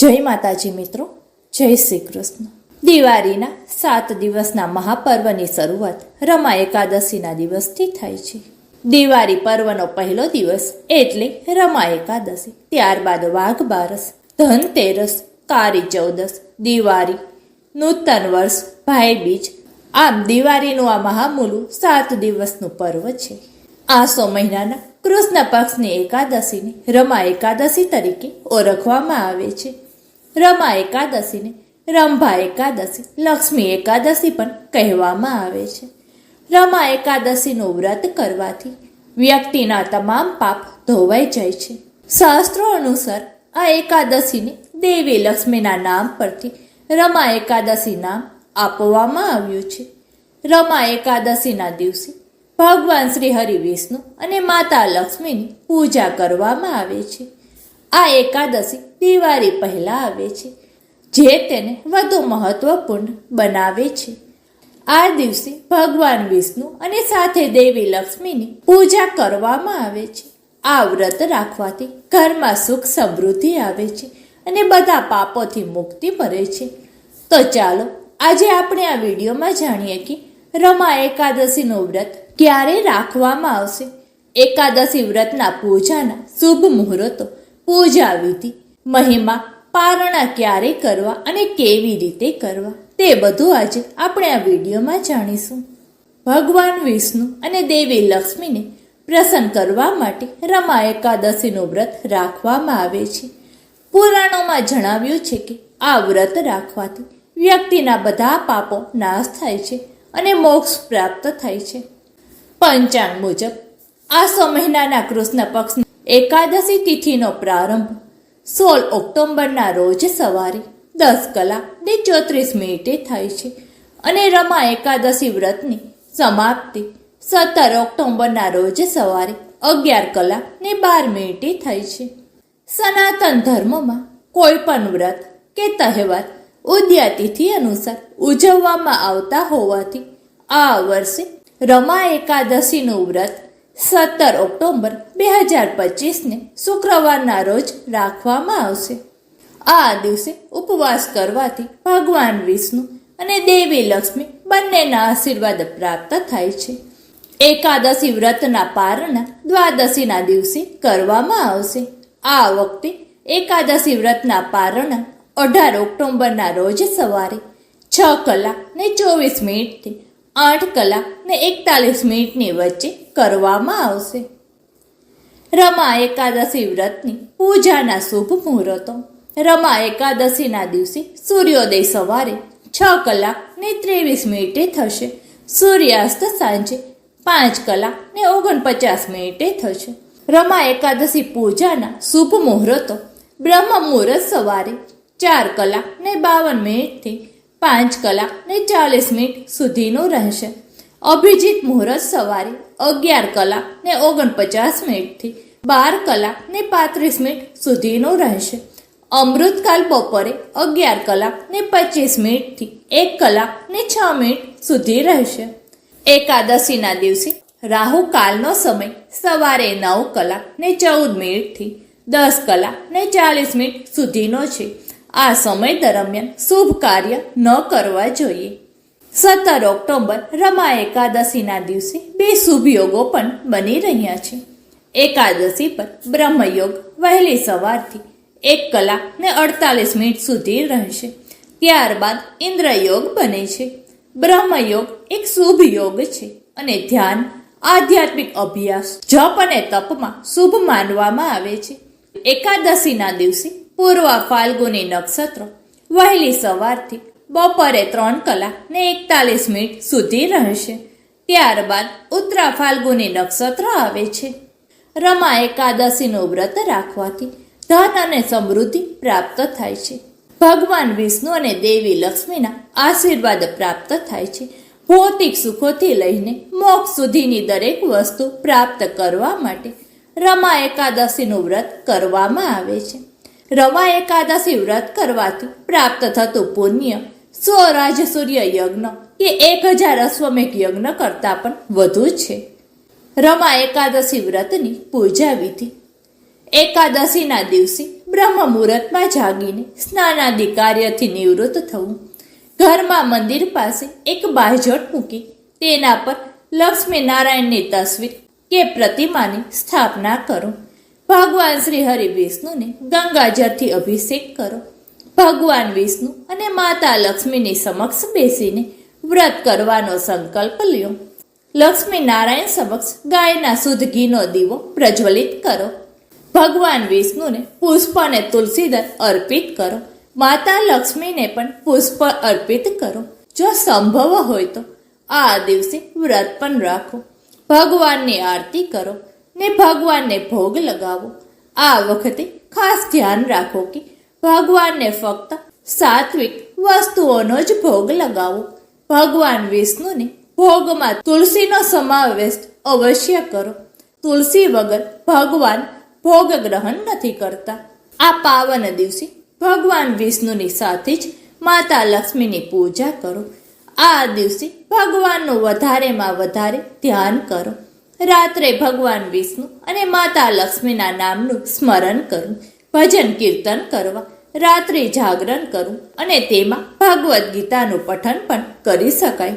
જય માતાજી મિત્રો, જય શ્રી કૃષ્ણ. દિવાળીના સાત દિવસના મહાપર્વની શરૂઆત રમા એકાદશીના દિવસથી થાય છે. દિવાળી પર્વનો પહેલો દિવસ એટલે રમા એકાદશી, ત્યારબાદ વાઘ બારસ ધનતેરસ કાળી ચૌદસ, દિવાળી, નૂતન વર્ષ, ભાઈ બીજ. આમ દિવાળીનું આ મહામૂલું સાત દિવસનું પર્વ છે. આસો મહિનાના કૃષ્ણ પક્ષની એકાદશીને રમા એકાદશી તરીકે ઓળખવામાં આવે છે. રમા એકાદશીને રંભા એકાદશી, લક્ષ્મી એકાદશી પણ કહેવામાં આવે છે. રમા એકાદશીનું વ્રત કરવાથી વ્યક્તિના તમામ પાપ ધોવાઈ જાય છે. શાસ્ત્રો અનુસાર આ એકાદશીને દેવી લક્ષ્મીના નામ પરથી રમા એકાદશી નામ આપવામાં આવ્યું છે. રમા એકાદશીના દિવસે ભગવાન શ્રી હરિ વિષ્ણુ અને માતા લક્ષ્મીની પૂજા કરવામાં આવે છે. આ એકાદશી દિવાળી પહેલાં આવે છે, જે તેને વધુ મહત્વપૂર્ણ બનાવે છે. આ દિવસે ભગવાન વિષ્ણુ અને સાથે દેવી લક્ષ્મીની પૂજા કરવામાં આવે છે. આ વ્રત રાખવાથી ઘરમાં સુખ સમૃદ્ધિ આવે છે અને બધા પાપોથી મુક્તિ મળે છે. તો ચાલો, આજે આપણે આ વિડીયોમાં જાણીએ કે રમા એકાદશીનું વ્રત ક્યારે રાખવામાં આવશે. એકાદશી વ્રતના પૂજાના શુભ મુહૂર્તો, પૂજા વિધિ મહિમા, પારણા ક્યારે કરવા અને કેવી રીતે કરવા? તે બધું આજે આપણે આ વિડીયોમાં જાણીશું. ભગવાન વિષ્ણુ અને દેવી લક્ષ્મીને પ્રસન્ન કરવા માટે રમા એકાદશીનું વ્રત રાખવામાં આવે છે. પુરાણોમાં જણાવ્યું છે કે આ વ્રત રાખવાથી વ્યક્તિના બધા પાપો નાશ થાય છે અને મોક્ષ પ્રાપ્ત થાય છે. પંચાંગ મુજબ, આસો મહિનાના કૃષ્ણ પક્ષની એકાદશી તિથિનો પ્રારંભ સોળ ઓક્ટોબરના રોજ સવારે દસ કલાક ને ચોત્રીસ મિનિટે થાય છે અને રમા એકાદશી વ્રતની સમાપ્તિ સત્તર ઓક્ટોબરના રોજ સવારે અગિયાર કલાક ને બાર મિનિટે થાય છે. સનાતન ધર્મમાં કોઈ પણ વ્રત કે તહેવાર ઉદ્યાતિથિ અનુસાર ઉજવવામાં આવતા હોવાથી આ વર્ષે રમા એકાદશીનું વ્રત સત્તર ઓક્ટોબર બે હજાર પચીસને શુક્રવારના રોજ રાખવામાં આવશે. આ દિવસે ઉપવાસ કરવાથી ભગવાન વિષ્ણુ અને દેવી લક્ષ્મી બંનેના આશીર્વાદ પ્રાપ્ત થાય છે. એકાદશી વ્રતના પારણા દ્વાદશીના દિવસે કરવામાં આવશે. આ વખતે એકાદશી વ્રતના પારણા અઢાર ઓક્ટોબરના રોજ સવારે છ કલાક ને ચોવીસ મિનિટથી આઠ કલાક ને એકતાલીસ મિનિટની વચ્ચે કરવામાં આવશે. રમા એકાદશી વ્રતની પૂજાના શુભ મુહૂર્તો. રમા એકાદશીના દિવસે સૂર્યોદય સવારે છ કલાક ને ત્રેવીસ મિનિટે થશે. સૂર્યાસ્ત સાંજે પાંચ કલાક ને ઓગણપચાસ મિનિટે થશે. રમા એકાદશી પૂજાના શુભ મુહૂર્તો. બ્રહ્મ મુહૂર્ત સવારે ચાર કલાક ને બાવન મિનિટથી પાંચ કલાક ને ચાલીસ મિનિટ સુધીનું રહેશે. અભિજીત મુહૂર્ત સવારે અગિયાર કલાક ને ઓગણપચાસ મિનિટથી બાર કલાક ને પાંત્રીસ મિનિટ સુધીનું રહેશે. અમૃતકાલ બપોરે અગિયાર કલાક ને પચીસ મિનિટથી એક કલાક ને છ મિનિટ સુધી રહેશે. એકાદશીના દિવસે રાહુ કાલનો સમય સવારે નવ કલાક ને ચૌદ મિનિટથી દસ કલાક ને ચાલીસ મિનિટ સુધીનો છે. આ સમય દરમિયાન શુભ કાર્ય ન કરવા જોઈએ. સત્તર ઓક્ટોબર રમા એકાદશીના દિવસે બે શુભ યોગો પણ બની રહ્યા છે. એકાદશી પર બ્રહ્મયોગ વહેલી સવારથી એક કલાક ને અડતાલીસ મિનિટ સુધી રહેશે. ત્યારબાદ ઇન્દ્રયોગ બને છે. બ્રહ્મયોગ એક શુભ યોગ છે અને ધ્યાન, આધ્યાત્મિક અભ્યાસ, જપ અને તપમાં શુભ માનવામાં આવે છે. એકાદશીના દિવસે પૂર્વ ફાલ્ગુની નક્ષત્ર વહેલી સવારથી બપોરે ત્રણ કલાક ને એકતાલીસ મિનિટ સુધી રહેશે. ત્યારબાદ ઉત્તરા ફાલ્ગુની નક્ષત્ર આવે છે. રમા એકાદશીનું વ્રત રાખવાથી ધન અને સમૃદ્ધિ પ્રાપ્ત થાય છે. ભગવાન વિષ્ણુ અને દેવી લક્ષ્મીના આશીર્વાદ પ્રાપ્ત થાય છે. ભૌતિક સુખોથી લઈને મોક્ષ સુધીની દરેક વસ્તુ પ્રાપ્ત કરવા માટે રમા એકાદશીનું વ્રત કરવામાં આવે છે. રમા એકાદશી વ્રત કરવાથી પ્રાપ્ત થતું પુણ્ય. સ્વરાજ સૂર્ય યજ્ઞ. કે એક હજાર અશ્વમેઘ યજ્ઞ કરતાં પણ વધુ છે. રમા એકાદશી વ્રતની પૂજા વિધિ. એકાદશીના દિવસે બ્રહ્મ મુહૂર્તમાં જાગીને સ્નાનાદિ કાર્યથી નિવૃત્ત થવું. ઘરમાં મંદિર પાસે એક બાજોટ મૂકી તેના પર લક્ષ્મી નારાયણની તસવીર કે પ્રતિમાની સ્થાપના કરો. ભગવાન શ્રી હરિ વિષ્ણુને ગંગાજળથી અભિષેક કરો. ભગવાન વિષ્ણુ અને માતા લક્ષ્મીની સમક્ષ બેસીને વ્રત કરવાનો સંકલ્પ લ્યો. લક્ષ્મી નારાયણ સમક્ષ ગાયના શુદ્ધ ઘીનો દીવો પ્રજ્વલિત કરો. ભગવાન વિષ્ણુને પુષ્પ અને તુલસીદળ અર્પિત કરો. માતા લક્ષ્મીને પણ પુષ્પ અર્પિત કરો. જો સંભવ હોય તો આ દિવસે વ્રત પણ રાખો. ભગવાનની આરતી કરો. ને ભગવાનને ભોગ લગાવો. આ વખતે ખાસ ધ્યાન રાખો કે ભગવાનને ફક્ત સાત્વિક વસ્તુઓનો જ ભોગ લગાવો. ભગવાન વિષ્ણુને ભોગમાં તુલસીનો સમાવેશ અવશ્ય કરો. તુલસી વગર ભગવાન ભોગ ગ્રહણ નથી કરતા. આ પાવન દિવસે ભગવાન વિષ્ણુની સાથે જ માતા લક્ષ્મીની પૂજા કરો. આ દિવસે ભગવાનનું વધારેમાં વધારે ધ્યાન કરો. રાત્રે ભગવાન વિષ્ણુ અને માતા લક્ષ્મીના નામનું સ્મરણ કરવું ભજન કીર્તન કરવા, રાત્રે જાગરણ કરવું અને તેમાં ભગવદ્ ગીતાનું પઠન પણ કરી શકાય.